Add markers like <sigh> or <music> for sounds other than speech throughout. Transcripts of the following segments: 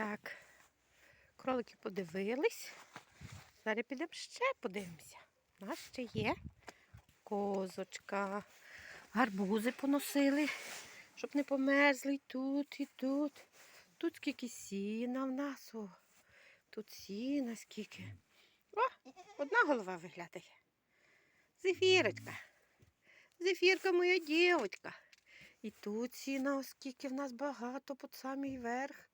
Так, кролики подивились. Зараз підемо ще подивимося. У нас ще є козочка. Гарбузи поносили, щоб не померзли тут, і тут. Тут скільки сіна в нас. О, тут сіна скільки. О, одна голова виглядає. Зефірочка. Зефірка моя дівочка. І тут сіна, оскільки в нас багато під самий верх.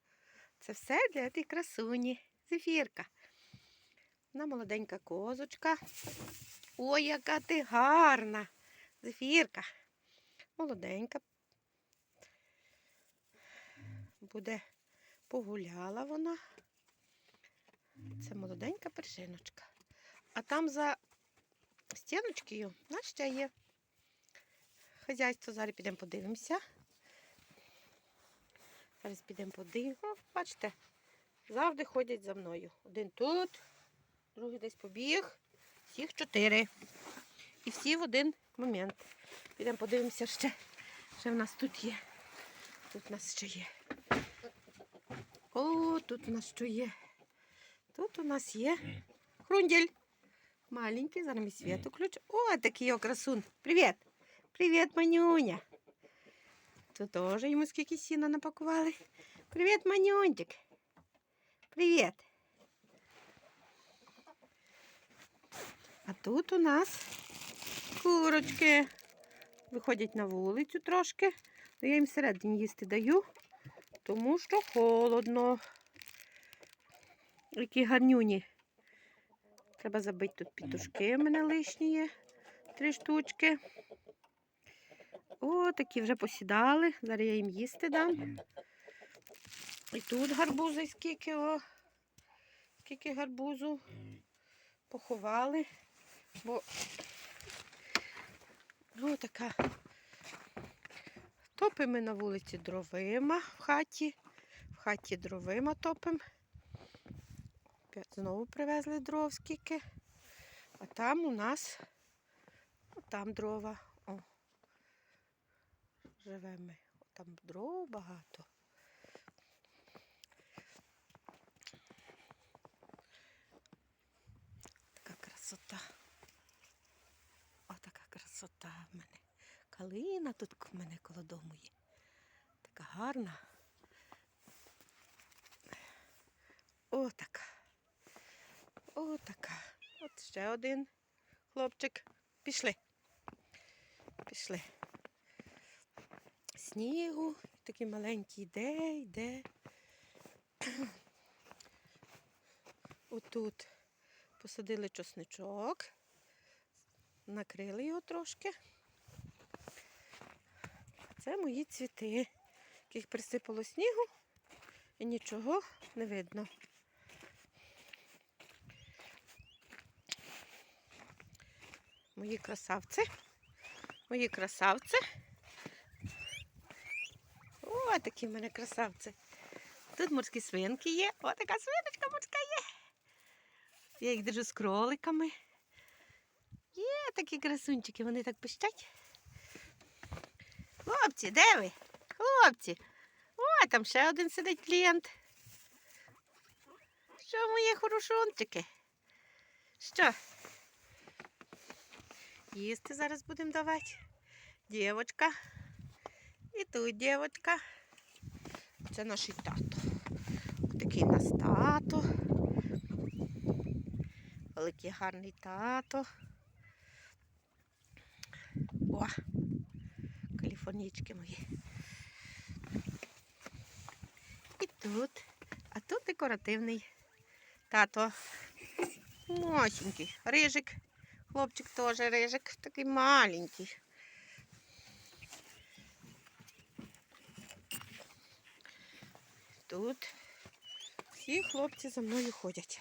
Це все для тієї красуні. Зефірка. Вона молоденька козочка. Ой, яка ти гарна. Зефірка. Молоденька. Буде погуляла вона. Це молоденька першиночка. А там за стіночкою у нас ще є хазяйство. Зараз підемо подивимося. Зараз підемо подивимося. Бачите, завжди ходять за мною. Один тут, другий десь побіг. Всіх чотири. І всі в один момент. Підемо подивимося ще. Ще в нас тут є. Тут у нас ще є. О, тут у нас що є. Тут у нас є хрунділь. Маленький, зараз мій світу ключ. О, такий о, красун. Привіт. Привіт, манюня. Тут теж йому скільки сіна напакували. <laughs> Привіт, манюнчик. Привіт. А тут у нас курочки. Виходять на вулицю трошки. Я їм всередині їсти даю, тому що холодно. Які гарнюні. Треба забити тут пітушки. У мене лишні є. Три штучки. О, такі вже посідали. Зараз я їм їсти дам. І тут гарбузи скільки, о. Скільки гарбузу поховали. Бо ну, така. Топимо на вулиці дровима в хаті. В хаті дровима топимо. Знову привезли дров скільки. А там у нас там дрова. Живемо. Там дров багато. Така красота. О, така красота в мене. Калина тут в мене коло дому є. Така гарна. О, така. О, така. От ще один хлопчик. Пішли. Пішли. Снігу. Такий маленький йде, йде. Отут посадили чосничок, накрили його трошки. Це мої цвіти, яких присипало снігу і нічого не видно. Мої красавці. Мої красавці. О, такі в мене красавці. Тут морські свинки є. О, така свиночка морська є. Я їх держу з кроликами. Є такі красунчики, вони так пищать. Хлопці, де ви? Хлопці. О, там ще один сидить клієнт. Що мої хорошунчики? Що? Їсти зараз будемо давати. Дівочка. І тут дівочка. Це наш тато. Такий у нас тато. Великий гарний тато. О, каліфорнічки мої. І тут. А тут декоративний тато. Мощенький. Рижик. Хлопчик теж рижик, такий маленький. Тут всі хлопці за мною ходять.